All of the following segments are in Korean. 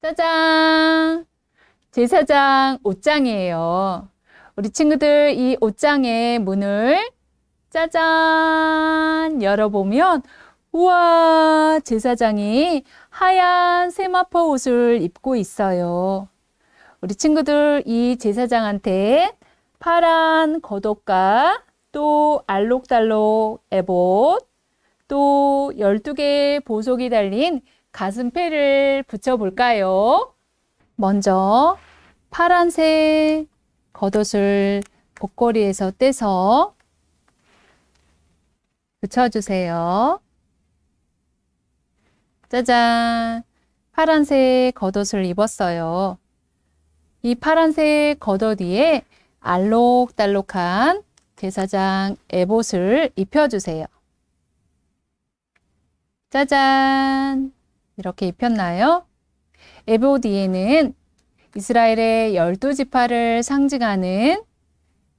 짜잔! 제사장 옷장이에요. 우리 친구들 이 옷장의 문을 짜잔! 열어보면 우와! 제사장이 하얀 세마포 옷을 입고 있어요. 우리 친구들 이 제사장한테 파란 겉옷과 또 알록달록 에봇 또 12개의 보석이 달린 가슴패를 붙여볼까요? 먼저 파란색 겉옷을 복거리에서 떼서 붙여주세요. 짜잔! 파란색 겉옷을 입었어요. 이 파란색 겉옷 위에 알록달록한 제사장 에봇을 입혀주세요. 짜잔! 이렇게 입혔나요? 에봇 뒤에는 이스라엘의 열두 지파를 상징하는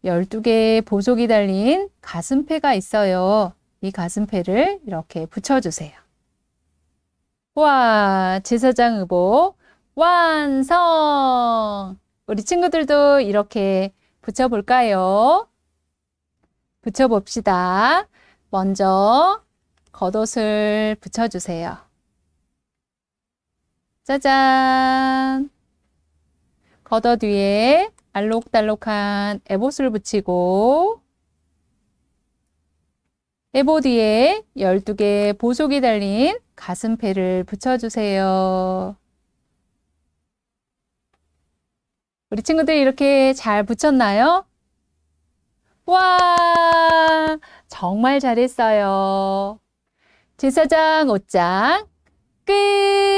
12개의 보석이 달린 가슴패가 있어요. 이 가슴패를 이렇게 붙여주세요. 와, 제사장 의복 완성! 우리 친구들도 이렇게 붙여볼까요? 붙여봅시다. 먼저 겉옷을 붙여주세요. 짜잔! 겉옷 위에 알록달록한 에봇을 붙이고 에봇 위에 12개의 보석이 달린 가슴패를 붙여주세요. 우리 친구들 이렇게 잘 붙였나요? 와, 정말 잘했어요. 제사장 옷장 끝!